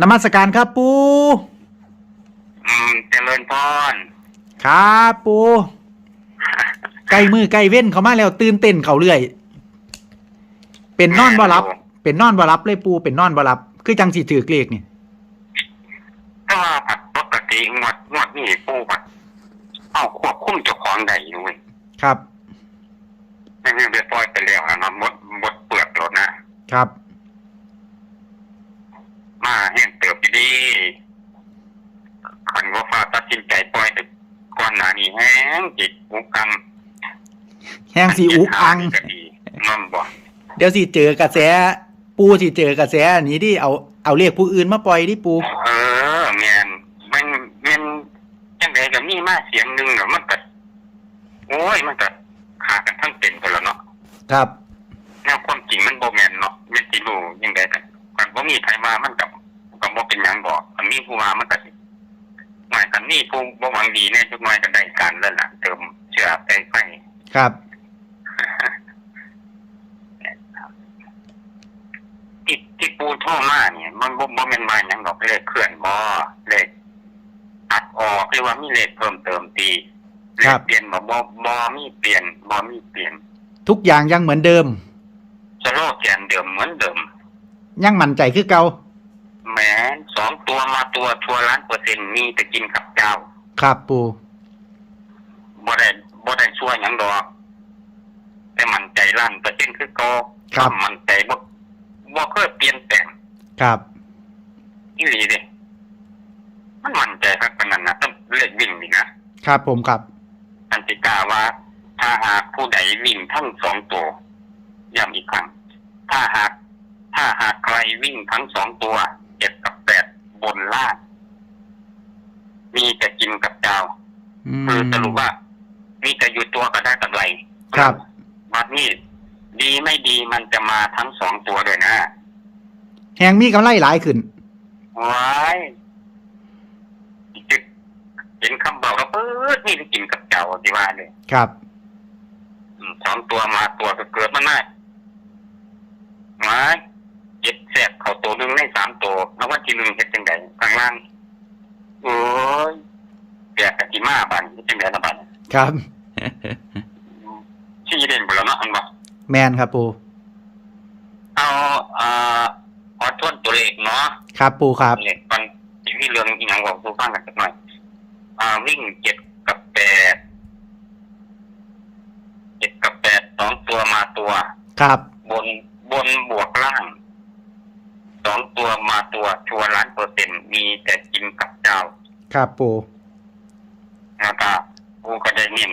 นมัสการครับปูอืมเจริญพรครับปูใกล้มือใกล้เว้นเขามาแล้ว ตื่นเต้นเขาเรื่อย เป็นนอนบ่รับ เป็นนอนบ่รับเลยปูเป็นนอนบ่รับ คือจังสิถือเลขนี่ถ้าผัดปกติงวดงวดนี่ปูผัดเอาควบคุมเจ้าของได้อยู่เว้ยครับไม่ไม่ไปปล่อยไปแล้วนะหมดหมดเปลือกแล้วนะครับ มาเห็นเติบดีๆคันว่าฟ้าตัดสินใจปล่อยแต่ก่อนหน้านี้ แห้งจิตอุกอังแห้งสีอุกอังก็ดีนั่นบ่เดี๋ยวสิเจอกระแส ปูสิเจอกระแสอันนี้ดิเอาเอาเลขผู้อื่นมาปล่อยดิปู เออแมนมันแมนจังไดก็มีมาเสียงหนึงแล้วมันก็โอ้ยมันก็ขาดกันทั้งเป็นกันแล้วเนาะครับ แนวความจริงมันบ่แม่นเนาะแม่นสิรู้ยังไงกันกันบ่มีใครมามันกับก็บ่เป็นหยังบอกมันมีผู้มามันก็สิ หมายกันนี่ผู้บ่หวังดีแน่ทุกหน่อยก็ได้การแล้วล่ะเติมเชื้อไปไฟครับ ที่ที่ปูโทรมาเนี่ย มันบ่บ่แม่นมาหยังดอกเลขเคลื่อนบ่เลขอัดออกหรือว่ามีเลขเพิ่มเติมตีเลครัขบเปลี่ยนบ่บ่บ่มีเปลี่ยนบ่มีเปลี่ยนทุกอย่างยังเหมือนเดิม สโลแกนเดิมเหมือนเดิม ยังมั่นใจคือเก่า แหม้สองตัวมาตัวทัวล้านเปอร์เซ็นต์มีแต่กินกับเจ้าครับปูบ่ได้บ่ได้ช่วยหยังดอก แต่มันใจล้านเปอร์เซ็นต์คือเก็ครับ มันใจบ่บ่เคยเปลี่ยนแปลงครับอีหลีเด้มันมั่นใจครับปานนั้นนะต้องเลือกวิ่งนี่นะครับผมครับอันติกาว่า ถ้าหากผู้ใดวิ่งทั้งสองตัวย้ำอีกครั้งถ้าหาก ถ้าหากใครวิ่งทั้งสองตัวเจ็ดกับแปด บนล่างมีแต่กินกับเจ้าอืมคือสรุปว่า มีแต่อยู่ตัวก็ได้กำไรครับ บัดนี้ดีไม่ดีมันจะมาทั้งสองตัวเลยนะแหงมีกำไรหลายขึ้น ว้ายจึกเห็นคำบอกแล้วปื๊ดนี่ได้กินกับเจ้าที่ว่าเลยครับ อืมสองตัวมาตัวก็เกิดมันได้มาเจ็ดแสบเขาตัวหนึ่งในสามตัวแล้วว่าทีหนึ่งเห็ดจังไดข้างล่าง โอ้ยแกกะทิมาบันเฮ็ดจังไดละบัน ครับชี้เด่นไปแล้วเนาะอันบอกแมนครับปูเอาเอ่อขอทวนตัวเลขเนาะครับปูครับเลขมันจะมีเรื่องอีกอย่างบอกสู้ฟังกันสักหน่อย อ่าวิ่งเจ็ดกับแปดเจ็ดกับแปดสองตัวมาตัว ครับบนบนบวกล่างสองตัวมาตัวชัวร์ล้านเปอร์เซ็นต์มีแต่กินกับเจ้า ครับปูแล้วก็ กูก็ได้เน้น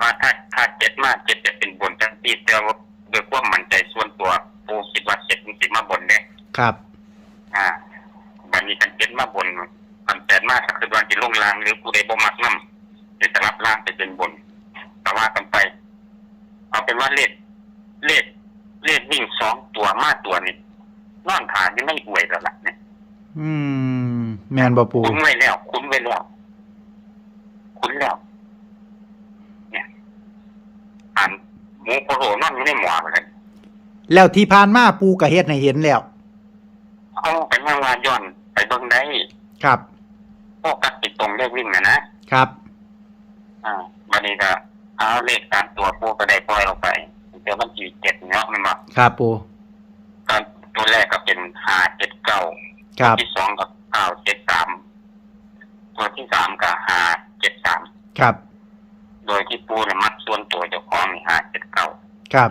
ว่าถ้าถ้าเจ็ดมากเจ็ดจะเป็นบนทั้งที่แต่ว่าโดยความมั่นใจส่วนตัวกูคิดว่าเจ็ดมันสิมาบนเนี่ยครับอ่าวันนี้กันเจ็ดมาบนมันแปดมากก็คือวันที่ลงล่างหรือกูได้บ่มักน้ำจะรับล่างไปเป็นบนแต่ว่ากันไป เอาเป็นว่าเลขเลขเลขวิ่งสองตัวมาตัวนี่นอนขานี่ไม่อวยแล้วล่ะเนี่ยอืม แมนบ่ปูคุ้นไว้แล้ว คุ้นไว้แล้ว คุ้นแล้ว เนี่ยอ่าน หมูโปโรนอนอยู่ในหมวกเลยแล้วที่ผ่านมาปูกระเฮ็ดให้เห็นแล้วเอาเป็นว่าว่าย้อนไปเบิ่งได้ครับโฟกัสติดตรงเลขวิ่งนะนะครับ อ่าวันนี้ก็เอาเลขตามตัวปูก็ได้ปล่อยออกไปเดี๋ยวมันจีเจ็ดเนาะมันบอกครับปูก็ตัวแรกก็เป็นห้าเจ็ดเก้าครับที่สองกับเก้าเจ็ดสามตัวที่สามกับห้าเจ็ดสามครับ โดยที่ปูเนี่ยมัดส่วนตัวเจ้าของนี่ห้าเจ็ดเก้าครับ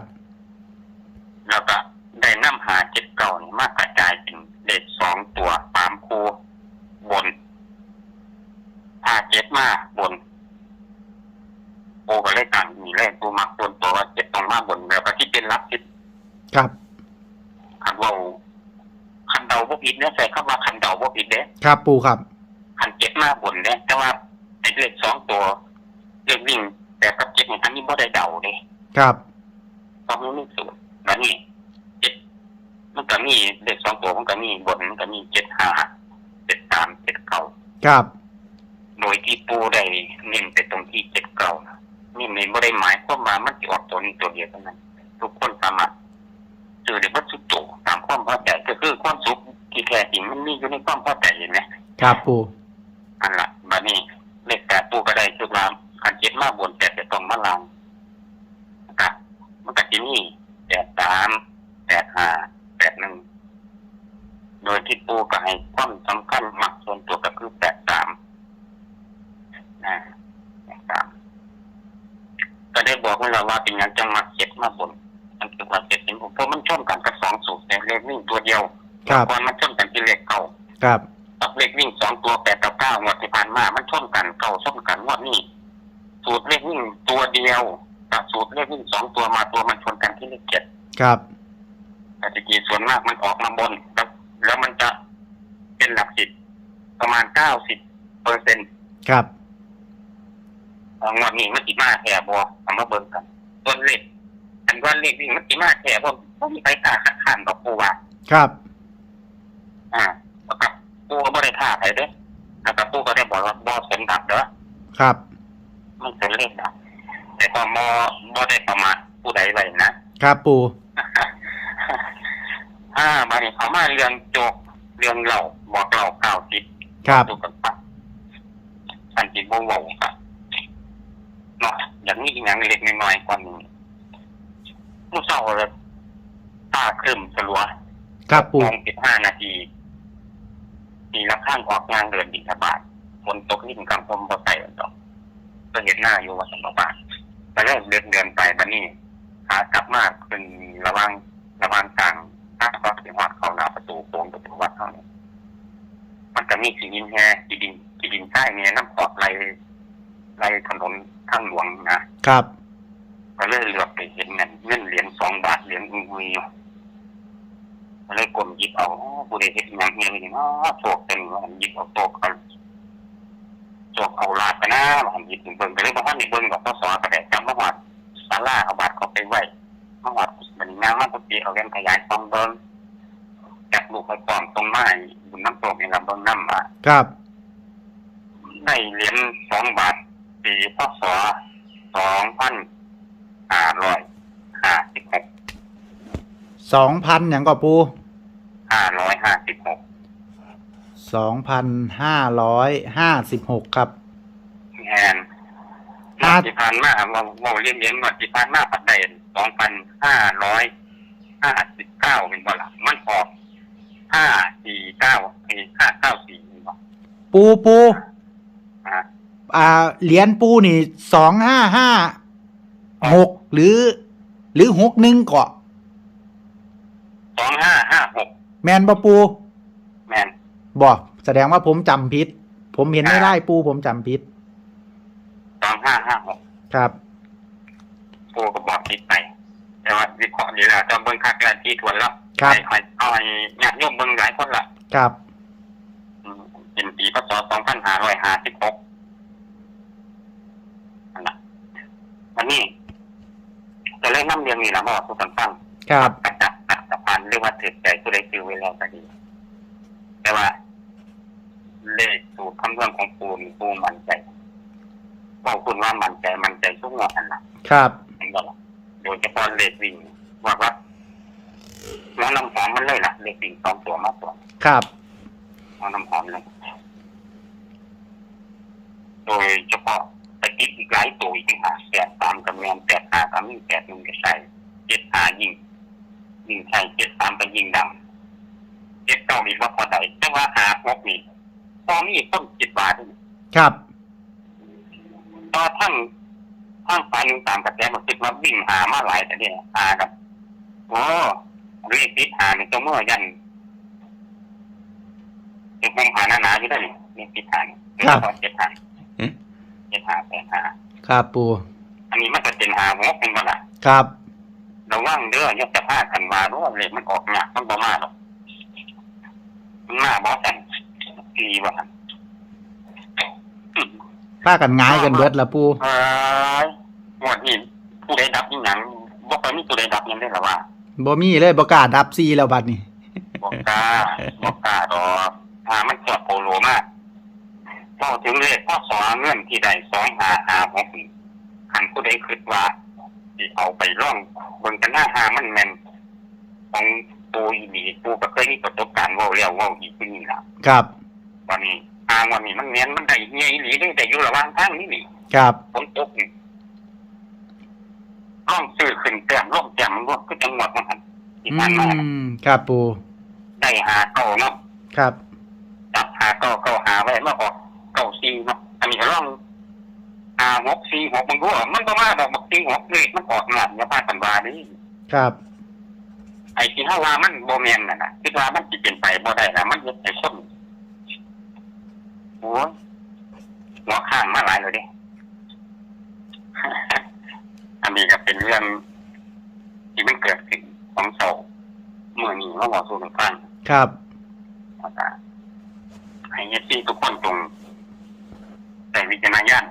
แล้วก็ได้นำหาเจ็ดเก้านี่มากระจายเป็นเลขสองตัวสามคูบนห้าเจ็ดมาบนปูก็เลยกันมีเลขปูมักส่วนตัวว่าเจ็ดตรงมาบนแล้วก็ที่เป็นรับทิศครับคันเว่าคันเดาบ่ผิดเนี่ยใส่เข้ามาคันเดาบ่ผิดเด้ครับปูครับคันเจ็ดมาบนเนี่ยแต่ว่าไอ้เลขสองตัวเลข วิ่งแต่กับเจ็ดนี่อันนี้บ่ได้เดาเลยครับต้องมีสูตรแล้วนี่เจ็ดมันก็มีเลขสองตัวมันก็มีบนมันก็มีเจ็ดห้าเจ็ดสามเจ็ดเก้าครับ โดยที่ปูได้เน้นไปตรงที่เจ็ดเก้านะนี่เน้นบ่ได้หมายความว่ามันจะออกตัวนี้ตัวเดียวเท่านั้น ทุกคนสามารถซื้อได้วัตถุโตตามความพอใจก็คือความสุขที่แท้จริงมันมีอยู่ในความพอใจเห็นไหมครับปูอันละบัดนี้เลขแปดปูก็ได้คือว่าขันเจ็ ดมาบนแปดจะต้องมาลางนะครับมันก็จะมีแปดสามแปดห้าแปดหนึ่งโดยที่ปูก็ให้ความสำคัญมักส่วนตัวก็คือแปดสามนะแปดสามก็ได้บอกไว้แล้วว่าเป็นอย่างจังมักเจ็ดมาบน มันคือว่าเจ็ดเป็นผมเพราะมันชนกันกับสองสูตรแต่เลขวิ่งตัวเดียวครับก่อนมันชนกันที่เลขเก่าครับกับเลขวิ่งสองตัวแปดกับเก้างวดที่ผ่านมา มันชนกันเก่าชนกันงวดนี้ สูตรเลขวิ่งตัวเดียวกับสูตรเลขวิ่งสองตัวมาตัวมันชนกันที่เลขเจ็ดครับแต่จริงๆส่วนมากมันออกมาบนแล้วแล้วมันจะเป็นหลักสิบประมาณเก้าสิบเปอร์เซ็นต์ครับงวดนี้มันติมาแค่บอเอามาเบิ่งกันส่วนเลขอันว่าเลขวิ่งมันติมาแค่บอก็มีไปตาขัดขันดอกปูว่าครับ อ่าแล้วกับปูก็ไม่ได้ท่าใครเด้อแล้วกับปูก็ได้บอกว่าบอสนดับเด้อครับ มันเป็นเลขดับแต่พอมอมอได้ประมาทผู้ใดไว้นะครับปูอ่ามาเนี่ยเขามาเรื่องโจกเรื่องเหล่าบอกเหล่าข่าวจิตครับดูกันปะอันจิตบ่เวาครับเนาะอย่างนี้อย่างเล็กน้อยๆกว่านี้ผู้เศร้าเลยตาครึมสลัวครับปูโมงสิบห้านาทีทีละข้างออกงานเดินบินทบาทฝนตกนิ่มกลางพมบ่ใส่ดอก ก็เห็นหน้าอยู่ว่าสมบาทแต่เริ่มเดินเดินไปบันนี้ขากลับมาเป็นระหวังระหวังกลางถ้าก็ถึงวัดเขาหน้าประตูโค้งประตูวัดเขาเนี่ยมันก็มีสีดินแฮสีดินสีดินใต้เนี่ยน้ำขอดไหลไหลถนนทางหลวงนะครับก็เลยเหลือบไปเห็นเงินเงินเหรียญสองบาทเหรียญอุ้ยอยู่ก็เลยกลมหยิบเอาอ๋อผู้ใดเห็นอย่างเงี้ยนี่เนาะโศกเต็มว่าหยิบเอาโศกเอา โศกเอาลาดไปนะว่าหยิบถึงเบิ่งก็เลยบอกว่านี่เบิ่งกับพ่อสอนก็ได้จำมาว่าศาลาเอาบาทเขาไปไว้มาวัดมันนางมันก็ตีเอาเงินขยายซองเบิ่งจับลูกไปปลอมตรงไม้บุญน้ำตกนี่ละเบิ่งน้ำมาครับได้เหรียญสองบาทปีพศสองพันห้าร้อยห้าสิบหกสองพันอย่างก็ปูห้าร้อยห้า สิบหกสองพันห้าร้อยห้าสิบหกครับ แงนงวดที่ผ่านมาเราเราเรียนเรียนงวดที่ผ่านมาปัดได้สองพันห้าร้อยห้าสิบเก้าเป็นบ่ละมันออกห้าสี่เก้าห้าเก้าสี่เป็นบ่ปูปูอะอ่าเหรียญปูนี่สองห้าห้าหกหรือ หรือหกหนึ่งเกาะสองห้าห้าหกแมนปะปูแมน บอกแสดงว่าผมจำผิด ผมเห็นไม่ได้ปูผมจำผิด สองห้าห้าหกครับโูก็บอกผิดไป แต่ว่าวิเคราะห์นี่แหละจะเบิ้งคักและที่ทวนแล้วครับให้เอาให้ญาติโยมเบิ้งหลายคนละครับ อืมเป็นปีพศสองพันห้าร้อยห้าสิบหกอันนั้นวันนี้จะเล่นน้ำเรียงนี่นะบอกทุกคนฟัง ครับ ประจักษ์อัตพันธ์เรียกว่าถือใจผู้ใดซื้อไว้แล้วก็ดี แต่ว่า เลขสูตรคำนวณของปูมีปูมั่นใจบอกคุณว่ามั่นใจมั่นใจทุกงวดนั่นแหละครับเห็นบอกโดยเฉพาะเลขวิ่งว่าว่าน้องน้ำหอมมันเลยล่ะเลขวิ่งสองตัวมากกว่าครับน้องน้ำหอมเลยโดยเฉพาะไปติดอีกหลายตัวอีกค่ะแปดตามกำเนิดแปดห้าสามแปดหนึ่งก็ใช่เจ็ดห้ายิงยิงใช่เจ็ดสามไปยิงดังเจ็ดเก้านี่ว่าพอได้แต่ว่าหาหกนี่ พอมีต้นเจ็ดบาทนี่ครับตอนท่านท่านฟันตามกระแสมันคิดว่าวิ่งหามาหลายแต่เนี่ยหากับโอ้เรียกติดหาในตัวเมื่อยันเป็นคงหาหนาหนาๆอยู่ได้นี่เรียกติดหานี่เรียกว่าเจ็ดหาเจ็ดหาแปดหาครับปูอันนี้มันก็เป็นหาหกเป็นบ่ล่ะครับระวังเด้อยกจะพากันมารู้ว่าเลยมันออกหนักมันบ่มาหรอกมันมาบ่กัน ดีว่าหั่นอืมพากันง่ายกันเบิดละปูเอ้ยหมดนี่ผู้ใดดับนี่หยังบ่ค่อยมีผู้ใดดับหยังได้หรอว่าบ่มีเลยบ่กล้าดับซีแล้วบัดนี้บ่กล้าบ่กล้าดอกหามันเกิดโปโลมากพอถึงเลขพ่อสอเงินที่ใดสองหาหาหกนี่คันผู้ใดคิดว่าสิเอาไปร่องเบิ่งกันหน้าหามันแม่นของปูอีหลีปูก็เคยยมีประสบการณ์เว่าแล้วเว่าอีกที่นี่ล่ะครับ วันนี้ทางวันนี้มันเนียนมันได้เงี้ยอีหลีได้แต่อยู่ระหว่างทางนี่นี่ครับฝนตกนี่ร่องซื้อขึ้นแต้มร่องแต้มมันรวมคือจังหวัดมันหันที่อืผ่านมาน่ะมครับปูได้หาเก้าเนาะครับจับหาเก้าเก้าหาไว้มาออกเก้าซีเนาะอันนี้ก็ร่องหาหกซีหกมันก็ออกมันก็มาดอกบักซีหกเลยมันออกงานอย่าพลาดกันว่าเดิครับไอ้ที่เฮาว่ามันบ่แม่นน่ะนะคิดว่ามันสิเป็นไปบ่ได้นะมันเฮ็ดให้คน โอ้ยหัวข้างมาหลายเลยเด้อันนี้ก็เป็นเรื่องที่มันเกิดขึ้นของเสาเมื่อนี้มาบอกสู่กันฟังครับว่าจะให้เอฟซีทุกคนตรงใส่วิจารณญาณ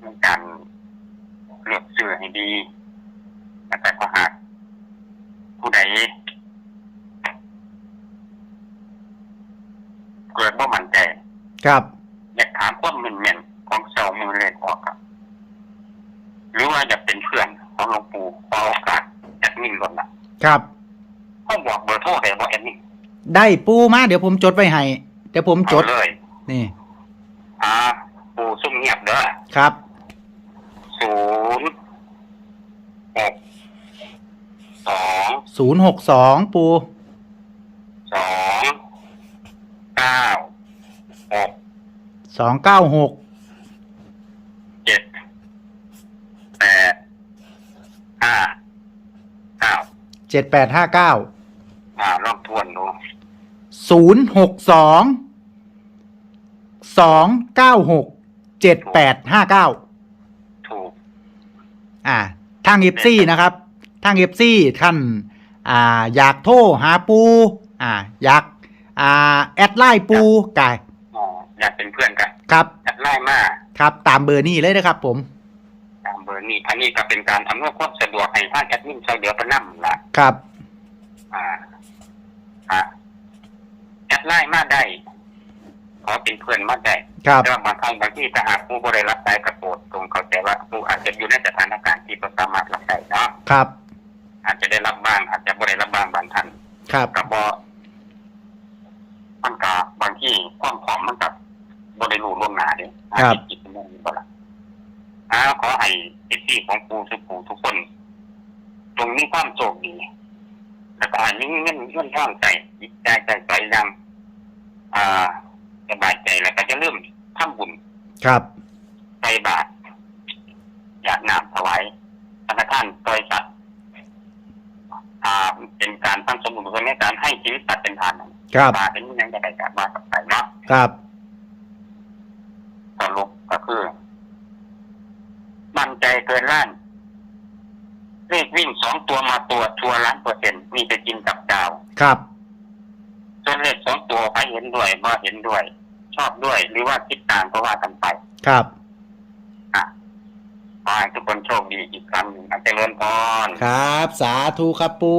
ในการเลือกซื้อให้ดี แล้วแต่ก็หากผู้ใดเกิดบ่มั่นใจ ครับ อยากถามความเม่นๆของเสามือเลขออกครับหรือว่าอยากเป็นเพื่อนของหลวงปู่ขอโอกาสแอดมินก่อนนะครับต้องบอกเบอร์โทรได้บ่แอดมินได้ปูมาเดี๋ยวผมจดไว้ให้เดี๋ยวผมจเอาดเลย นี่ อ่า ปู่ซุ่มเงียบเด้อครับ ศูนย์หกสองศูนย์หกสองปู สองเก้าหก สองเก้าหกเจ็ดแปดห้าเก้าเจ็ดแปดห้าเก้าอ่าลองทวนดูศูนย์หกสองสองเก้าหกเจ็ดแปดห้าเก้าถูก อ่า ทางเอฟซีนะครับ ทางเอฟซีท่านอ่า อยากโทรหาปู อ่า อยาก อ่า แอดไลน์ปูกาย อ๋ออยากเป็นเพื่อนกันครับจัดไล่มาครับ ตามเบอร์นี้เลยนะครับ ผม ตามเบอร์นี้อันนี้ก็เป็นการอำนวยความสะดวกให้ท่านแอดมินช่วยเหลือประนำละครับ อ่าอ่าแอดไล่มาได้ขอเป็นเพื่อนมาได้ครับแต่ว่าบางครั้งบางที่ถ้าหากผู้บริรับสายกระโปรดตรงเข้าใจว่าผู้อาจจะอยู่ในสถานการณ์ที่บ่สามารถรับได้เนาะครับ อาจจะได้รับบ้างอาจจะบริรับบ้างบางท่านครับกับบมันกับบางที่ความผอมมันกั บบริรูล่วงหน้าเด้อาจจะจิตมันนี่บ่ละอ่าขอให้เอซี่ของปูทุกปูทุกคน ตรงนี้ความโชคดีแล้วก็อันนี้เงินเงินท่องใจจิตใจใจใจยัง อ่าสบายใจแล้วก็จะเริ่มทำบุญ ครับ ใส่บาตรอยากนำถวายธนาคารโดยสัตว์อ่าเป็นการตั้งสมบูรณ์ในการให้ชีวิตสัตว์เป็นทานครับ บาตรเป็นยังไงจากบาตรกับไปเนาะครับ สรุปก็คือ มั่นใจเกินล้านเลขวิ่งสองตัวมาตัวชัวร์ล้านเปอร์เซ็นต์มีจะกินกับดาว ครับส่วนเลขสองตัวใครเห็นด้วยว่าเห็นด้วย ชอบด้วยหรือว่าคิดต่างก็ว่ากันไปครับอะขอให้ทุกคนโชคดีอีกครั้งหนึ่งอาจจะเริญพรครับ สาธุครับปู